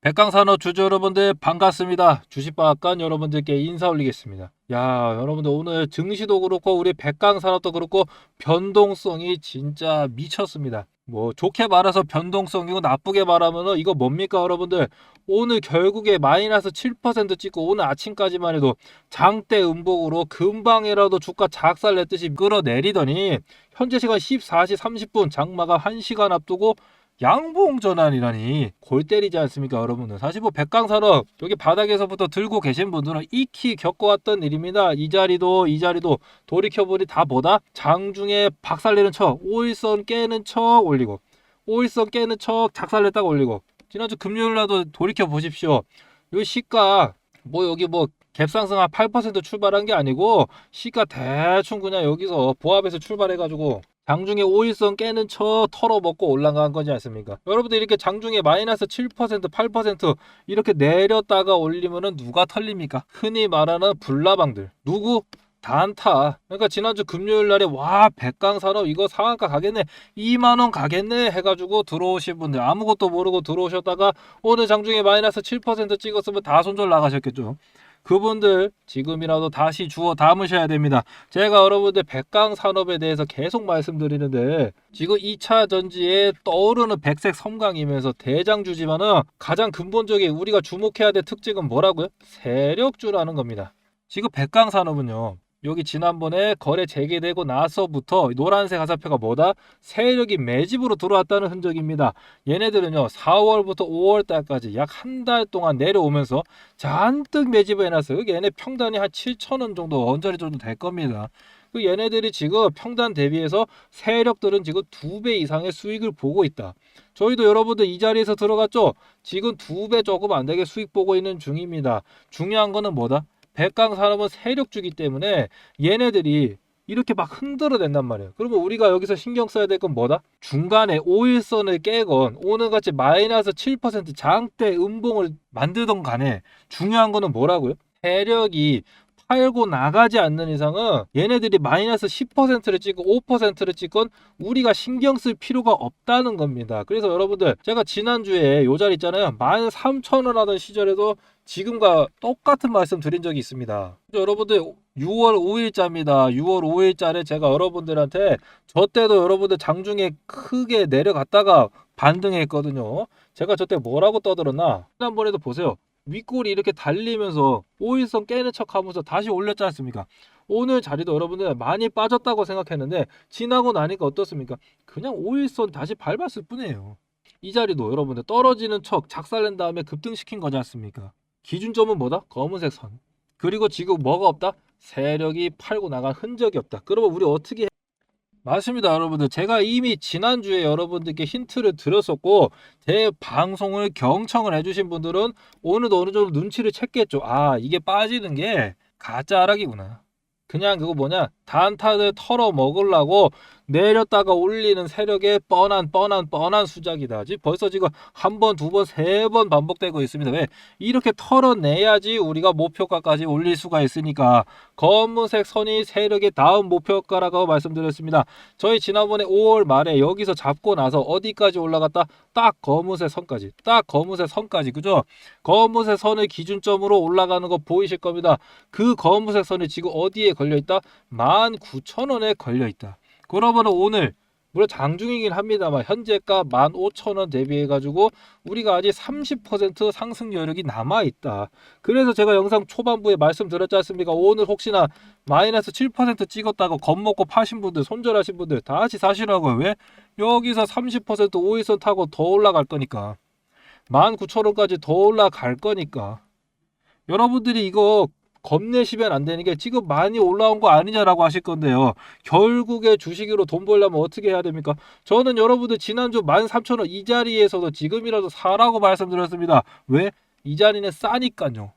백강산업 주주 여러분들 반갑습니다. 주식박간 여러분들께 인사 올리겠습니다. 야 여러분들 오늘 증시도 그렇고 우리 백강산업도 그렇고 변동성이 진짜 미쳤습니다. 뭐 좋게 말해서 변동성이고 나쁘게 말하면 이거 뭡니까 여러분들 오늘 결국에 마이너스 7% 찍고 오늘 아침까지만 해도 장대 음봉으로 금방이라도 주가 작살 냈듯이 끌어내리더니 현재 시간 14시 30분 장마가 1시간 앞두고 양봉 전환이라니. 골 때리지 않습니까 여러분들? 사실 뭐 백강산업. 여기 바닥에서부터 들고 계신 분들은 익히 겪어왔던 일입니다. 이 자리도 이 자리도 돌이켜보니 다 뭐다? 장중에 박살내는 척 오일선 깨는 척 올리고 오일선 깨는 척 작살냈다가 올리고. 지난주 금요일날도 돌이켜 보십시오. 요 시가 뭐 여기 뭐 갭상승 한 8% 출발한 게 아니고 시가 대충 그냥 여기서 보합에서 출발해가지고 장중에 오일선 깨는 척 털어먹고 올라간 거지 않습니까? 여러분들 이렇게 장중에 마이너스 7% 8% 이렇게 내렸다가 올리면은 누가 털립니까? 흔히 말하는 불나방들 누구? 단타. 그러니까 지난주 금요일 날에 와 백강 산업 이거 상한가 가겠네 2만 원 가겠네 해 가지고 들어오신 분들 아무것도 모르고 들어오셨다가 오늘 장중에 마이너스 7% 찍었으면 다 손절 나가셨겠죠. 그분들 지금이라도 다시 주워 담으셔야 됩니다. 제가 여러분들 백강 산업에 대해서 계속 말씀드리는데 지금 2차 전지에 떠오르는 백색 섬광이면서 대장주지만은 가장 근본적인 우리가 주목해야 될 특징은 뭐라고요? 세력주라는 겁니다. 지금 백강 산업은요. 여기 지난번에 거래 재개되고 나서부터 노란색 화살표가 뭐다? 세력이 매집으로 들어왔다는 흔적입니다. 얘네들은요 4월부터 5월 달까지 약 한 달 동안 내려오면서 잔뜩 매집을 해놨어요. 얘네 평단이 한 7천 원 정도 언저리 정도 될 겁니다. 그 얘네들이 지금 평단 대비해서 세력들은 지금 두 배 이상의 수익을 보고 있다. 저희도 여러분들 이 자리에서 들어갔죠? 지금 두 배 조금 안 되게 수익 보고 있는 중입니다. 중요한 거는 뭐다? 백강 산업은 세력주기 때문에 얘네들이 이렇게 막 흔들어댄단 말이에요. 그러면 우리가 여기서 신경 써야 될 건 뭐다? 중간에 5일선을 깨건 오늘같이 마이너스 7% 장대 음봉을 만들던 간에 중요한 거는 뭐라고요? 세력이 팔고 나가지 않는 이상은 얘네들이 마이너스 10%를 찍고 5%를 찍건 우리가 신경 쓸 필요가 없다는 겁니다. 그래서 여러분들 제가 지난주에 요 자리 있잖아요. 13,000원 하던 시절에도 지금과 똑같은 말씀 드린 적이 있습니다. 여러분들 6월 5일자입니다. 6월 5일자를 제가 여러분들한테 저 때도 여러분들 장중에 크게 내려갔다가 반등했거든요. 제가 저때 뭐라고 떠들었나? 지난번에도 보세요. 윗골이 이렇게 달리면서 오일선 깨는 척 하면서 다시 올렸지 않습니까? 오늘 자리도 여러분들 많이 빠졌다고 생각했는데 지나고 나니까 어떻습니까? 그냥 오일선 다시 밟았을 뿐이에요. 이 자리도 여러분들 떨어지는 척 작살낸 다음에 급등시킨 거지 않습니까? 기준점은 뭐다? 검은색 선. 그리고 지금 뭐가 없다? 세력이 팔고 나간 흔적이 없다. 그러면 우리 어떻게 해? 맞습니다, 여러분들. 제가 이미 지난주에 여러분들께 힌트를 드렸었고, 제 방송을 경청을 해주신 분들은 오늘도 어느 정도 눈치를 챘겠죠. 아, 이게 빠지는 게 가짜 하락이구나. 그냥 그거 뭐냐, 단타를 털어 먹으려고 내렸다가 올리는 세력의 뻔한 뻔한 뻔한 수작이다. 지금 벌써 지금 한 번, 두 번, 세 번 반복되고 있습니다. 왜? 이렇게 털어내야지 우리가 목표가까지 올릴 수가 있으니까 검은색 선이 세력의 다음 목표가라고 말씀드렸습니다. 저희 지난번에 5월 말에 여기서 잡고 나서 어디까지 올라갔다? 딱 검은색 선까지. 딱 검은색 선까지. 그죠? 검은색 선을 기준점으로 올라가는 거 보이실 겁니다. 그 검은색 선이 지금 어디에 걸려 있다? 19,000원에 걸려 있다. 그러면 오늘 물론 장중이긴 합니다만 현재가 15,000원 대비해 가지고 우리가 아직 30% 상승 여력이 남아 있다. 그래서 제가 영상 초반부에 말씀드렸지 않습니까? 오늘 혹시나 마이너스 7% 찍었다고 겁먹고 파신 분들, 손절하신 분들 다시 사시라고요. 왜? 여기서 30% 오일선 타고 더 올라갈 거니까. 19,000원까지 더 올라갈 거니까. 여러분들이 이거 겁내시면 안 되는 게 지금 많이 올라온 거 아니냐라고 하실 건데요. 결국에 주식으로 돈 벌려면 어떻게 해야 됩니까? 저는 여러분들 지난주 13,000원 이 자리에서도 지금이라도 사라고 말씀드렸습니다. 왜? 이 자리는 싸니까요.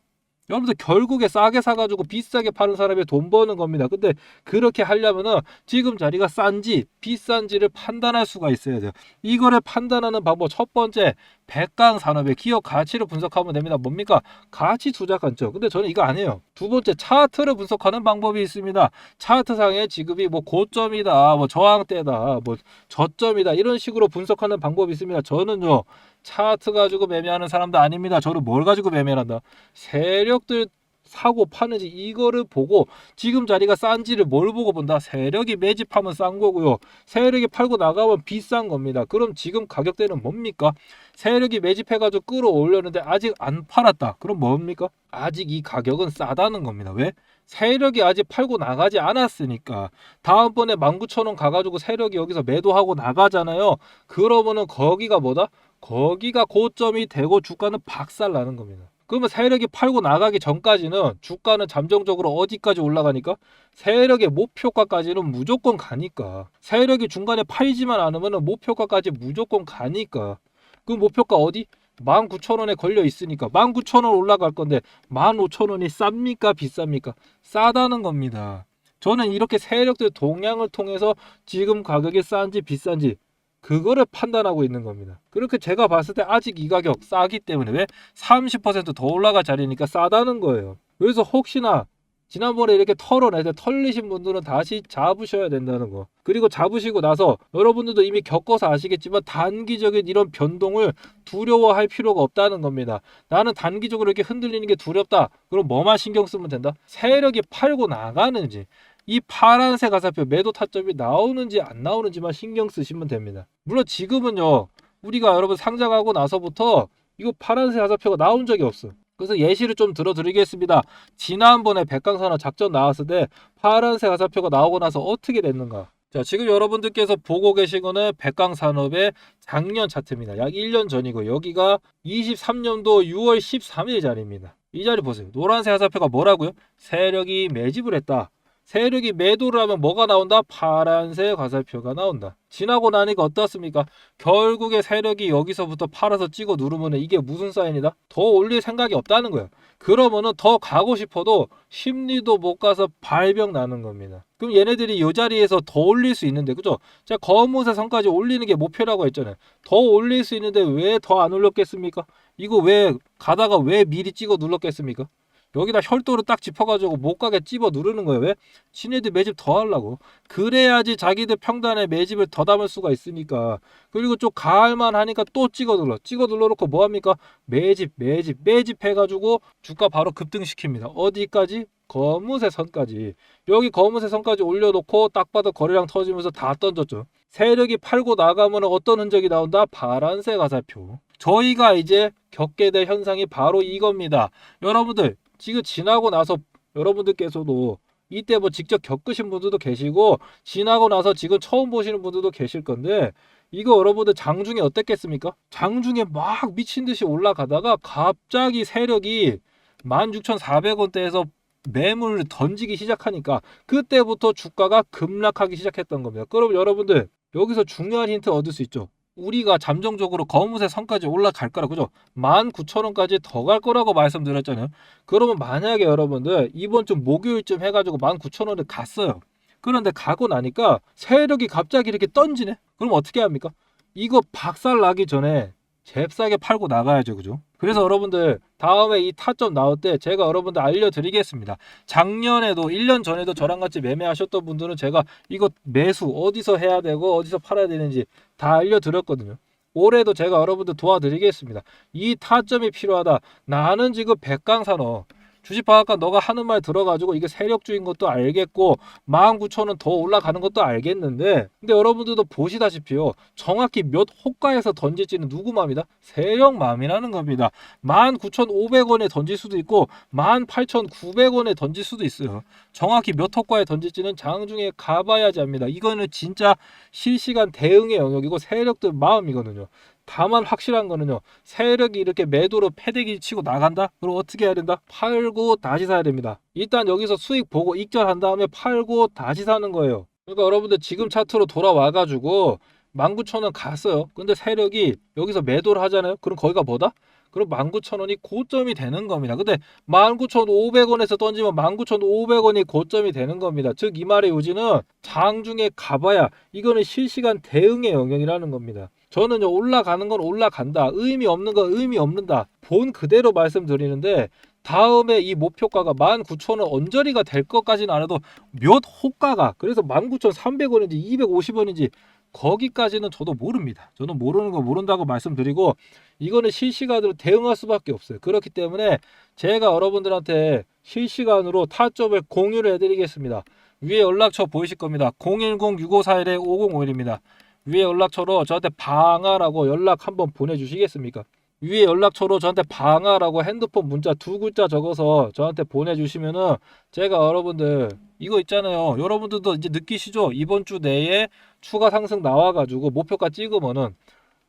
여러분들 결국에 싸게 사가지고 비싸게 파는 사람이 돈 버는 겁니다. 근데 그렇게 하려면은 지금 자리가 싼지 비싼지를 판단할 수가 있어야 돼요. 이거를 판단하는 방법 첫 번째 백강 산업의 기업 가치를 분석하면 됩니다. 뭡니까? 가치 투자 관점. 근데 저는 이거 아니에요. 두 번째 차트를 분석하는 방법이 있습니다. 차트상의 지급이 뭐 고점이다, 뭐 저항대다, 뭐 저점이다 이런 식으로 분석하는 방법이 있습니다. 저는요 차트 가지고 매매하는 사람도 아닙니다. 저는 뭘 가지고 매매한다? 세력들 사고 파는지 이거를 보고 지금 자리가 싼지를 뭘 보고 본다? 세력이 매집하면 싼 거고요. 세력이 팔고 나가면 비싼 겁니다. 그럼 지금 가격대는 뭡니까? 세력이 매집해가지고 끌어올렸는데 아직 안 팔았다. 그럼 뭡니까? 아직 이 가격은 싸다는 겁니다. 왜? 세력이 아직 팔고 나가지 않았으니까 다음번에 19,000원 가가지고 세력이 여기서 매도하고 나가잖아요. 그러면은 거기가 뭐다? 거기가 고점이 되고 주가는 박살 나는 겁니다. 그러면 세력이 팔고 나가기 전까지는 주가는 잠정적으로 어디까지 올라가니까 세력의 목표가까지는 무조건 가니까 세력이 중간에 팔지만 않으면 목표가까지 무조건 가니까 그 목표가 어디? 19,000원에 걸려 있으니까 19,000원 올라갈 건데 15,000원이 쌉니까 비쌉니까? 싸다는 겁니다. 저는 이렇게 세력들 동향을 통해서 지금 가격이 싼지 비싼지 그거를 판단하고 있는 겁니다. 그렇게 제가 봤을 때 아직 이 가격 싸기 때문에 왜 30%더 올라갈 자리니까 싸다는 거예요. 그래서 혹시나 지난번에 이렇게 털어낼 때 털리신 분들은 다시 잡으셔야 된다는 거. 그리고 잡으시고 나서 여러분들도 이미 겪어서 아시겠지만 단기적인 이런 변동을 두려워할 필요가 없다는 겁니다. 나는 단기적으로 이렇게 흔들리는 게 두렵다. 그럼 뭐만 신경 쓰면 된다? 세력이 팔고 나가는지 이 파란색 가사표 매도 타점이 나오는지 안 나오는지만 신경 쓰시면 됩니다. 물론 지금은요. 우리가 여러분 상장하고 나서부터 이거 파란색 가사표가 나온 적이 없어. 그래서 예시를 좀 들어드리겠습니다. 지난번에 백강산업 작전 나왔을 때 파란색 가사표가 나오고 나서 어떻게 됐는가? 자, 지금 여러분들께서 보고 계신 거는 백강산업의 작년 차트입니다. 약 1년 전이고 여기가 23년도 6월 13일 자리입니다. 이 자리 보세요. 노란색 화살표가 뭐라고요? 세력이 매집을 했다. 세력이 매도를 하면 뭐가 나온다? 파란색 화살표가 나온다. 지나고 나니까 어떻습니까? 결국에 세력이 여기서부터 팔아서 찍어 누르면 이게 무슨 사인이다? 더 올릴 생각이 없다는 거예요. 그러면은 더 가고 싶어도 심리도 못 가서 발병 나는 겁니다. 그럼 얘네들이 이 자리에서 더 올릴 수 있는데 그죠? 제가 검은색 선까지 올리는 게 목표라고 했잖아요. 더 올릴 수 있는데 왜 더 안 올렸겠습니까? 이거 왜 가다가 왜 미리 찍어 눌렀겠습니까? 여기다 혈도를 딱 짚어가지고 못 가게 찝어 누르는 거예요. 왜? 지네들 매집 더 하려고. 그래야지 자기들 평단에 매집을 더 담을 수가 있으니까. 그리고 좀 가을만 하니까 또 찍어 눌러. 찍어 눌러놓고 뭐 합니까? 매집, 매집, 매집 해가지고 주가 바로 급등시킵니다. 어디까지? 검은색 선까지. 여기 검은색 선까지 올려놓고 딱 봐도 거래량 터지면서 다 던졌죠. 세력이 팔고 나가면 어떤 흔적이 나온다? 파란색 화살표. 저희가 이제 겪게 될 현상이 바로 이겁니다. 여러분들 지금 지나고 나서 여러분들께서도 이때 뭐 직접 겪으신 분들도 계시고 지나고 나서 지금 처음 보시는 분들도 계실 건데 이거 여러분들 장중에 어땠겠습니까? 장중에 막 미친 듯이 올라가다가 갑자기 세력이 16,400원대에서 매물을 던지기 시작하니까 그때부터 주가가 급락하기 시작했던 겁니다. 그럼 여러분들 여기서 중요한 힌트 얻을 수 있죠. 우리가 잠정적으로 검은색 선까지 올라갈 거라 그죠? 19,000원까지 더 갈 거라고 말씀드렸잖아요. 그러면 만약에 여러분들 이번 주 목요일쯤 해가지고 19,000원을 갔어요. 그런데 가고 나니까 세력이 갑자기 이렇게 던지네? 그럼 어떻게 합니까? 이거 박살 나기 전에 잽싸게 팔고 나가야죠. 그죠? 그래서 여러분들 다음에 이 타점 나올 때 제가 여러분들 알려드리겠습니다. 작년에도 1년 전에도 저랑 같이 매매하셨던 분들은 제가 이거 매수 어디서 해야 되고 어디서 팔아야 되는지 다 알려드렸거든요. 올해도 제가 여러분들 도와드리겠습니다. 이 타점이 필요하다. 나는 지금 백강산업 주식방학과 너가 하는 말 들어가지고 이게 세력주인 것도 알겠고 19,000원 더 올라가는 것도 알겠는데 근데 여러분들도 보시다시피요. 정확히 몇 호가에서 던질지는 누구 마음이다? 세력 마음이라는 겁니다. 19,500원에 던질 수도 있고 18,900원에 던질 수도 있어요. 정확히 몇 호가에 던질지는 장중에 가봐야지 합니다. 이거는 진짜 실시간 대응의 영역이고 세력들 마음이거든요 다만 확실한 거는요. 세력이 이렇게 매도로 패대기 치고 나간다? 그럼 어떻게 해야 된다? 팔고 다시 사야 됩니다. 일단 여기서 수익 보고 익절한 다음에 팔고 다시 사는 거예요. 그러니까 여러분들 지금 차트로 돌아와 가지고 19,000원 갔어요. 근데 세력이 여기서 매도를 하잖아요. 그럼 거기가 뭐다? 그럼 19,000원이 고점이 되는 겁니다. 근데 19,500원에서 던지면 19,500원이 고점이 되는 겁니다. 즉 이 말의 요지는 장중에 가봐야 이거는 실시간 대응의 영역이라는 겁니다. 저는 올라가는 건 올라간다. 의미 없는 건 의미 없는다. 본 그대로 말씀드리는데 다음에 이 목표가가 19,000원 언저리가 될 것까지는 안 해도 몇 호가가 그래서 19,300원인지 250원인지 거기까지는 저도 모릅니다. 저는 모르는 거 모른다고 말씀드리고 이거는 실시간으로 대응할 수밖에 없어요. 그렇기 때문에 제가 여러분들한테 실시간으로 타점을 공유를 해드리겠습니다. 위에 연락처 보이실 겁니다. 010-6541-5051입니다. 위에 연락처로 저한테 방아라고 연락 한번 보내주시겠습니까? 위에 연락처로 저한테 방아라고 핸드폰 문자 두 글자 적어서 저한테 보내주시면은 제가 여러분들 이거 있잖아요. 여러분들도 이제 느끼시죠? 이번 주 내에 추가 상승 나와가지고 목표가 찍으면은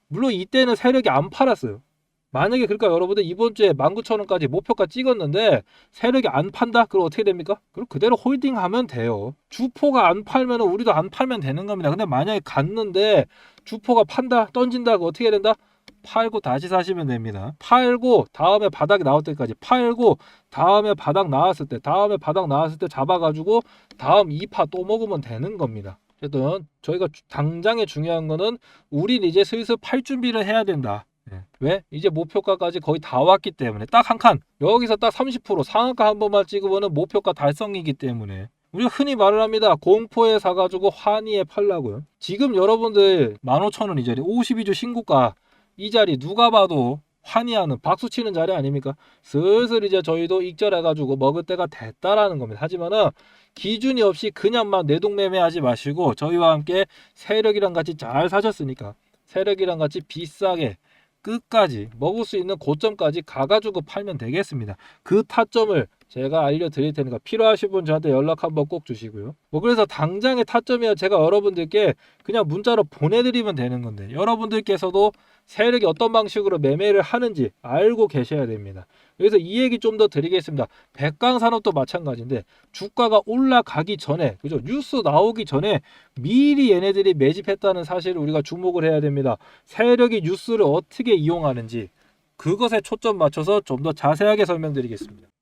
물론 이때는 세력이 안 팔았어요. 만약에 그러니까 여러분들 이번 주에 19,000원까지 목표가 찍었는데 세력이 안 판다? 그럼 어떻게 됩니까? 그럼 그대로 홀딩하면 돼요. 주포가 안 팔면은 우리도 안 팔면 되는 겁니다. 근데 만약에 갔는데 주포가 판다, 던진다, 그 어떻게 된다? 팔고 다시 사시면 됩니다. 팔고 다음에 바닥이 나올 때까지 팔고 다음에 바닥 나왔을 때 다음에 바닥 나왔을 때 잡아가지고 다음 2파 또 먹으면 되는 겁니다. 어쨌든 저희가 주- 당장에 중요한 거는 우린 이제 슬슬 팔 준비를 해야 된다. 예. 왜? 이제 목표가까지 거의 다 왔기 때문에 딱 한 칸 여기서 딱 30% 상한가 한 번만 찍으면 목표가 달성이기 때문에 우리가 흔히 말을 합니다. 공포에 사가지고 환희에 팔라고요. 지금 여러분들 15,000원 이 자리 52주 신고가 이 자리 누가 봐도 환희하는 박수 치는 자리 아닙니까? 슬슬 이제 저희도 익절해가지고 먹을 때가 됐다라는 겁니다. 하지만은 기준이 없이 그냥만 내동매매하지 마시고 저희와 함께 세력이랑 같이 잘 사셨으니까 세력이랑 같이 비싸게 끝까지 먹을 수 있는 고점까지 가가지고 팔면 되겠습니다. 그 타점을 제가 알려드릴 테니까 필요하신 분 저한테 연락 한번 꼭 주시고요. 뭐 그래서 당장의 타점이야 제가 여러분들께 그냥 문자로 보내드리면 되는 건데 여러분들께서도 세력이 어떤 방식으로 매매를 하는지 알고 계셔야 됩니다. 그래서 이 얘기 좀 더 드리겠습니다. 백강산업도 마찬가지인데 주가가 올라가기 전에 그죠 뉴스 나오기 전에 미리 얘네들이 매집했다는 사실을 우리가 주목을 해야 됩니다. 세력이 뉴스를 어떻게 이용하는지 그것에 초점 맞춰서 좀 더 자세하게 설명드리겠습니다.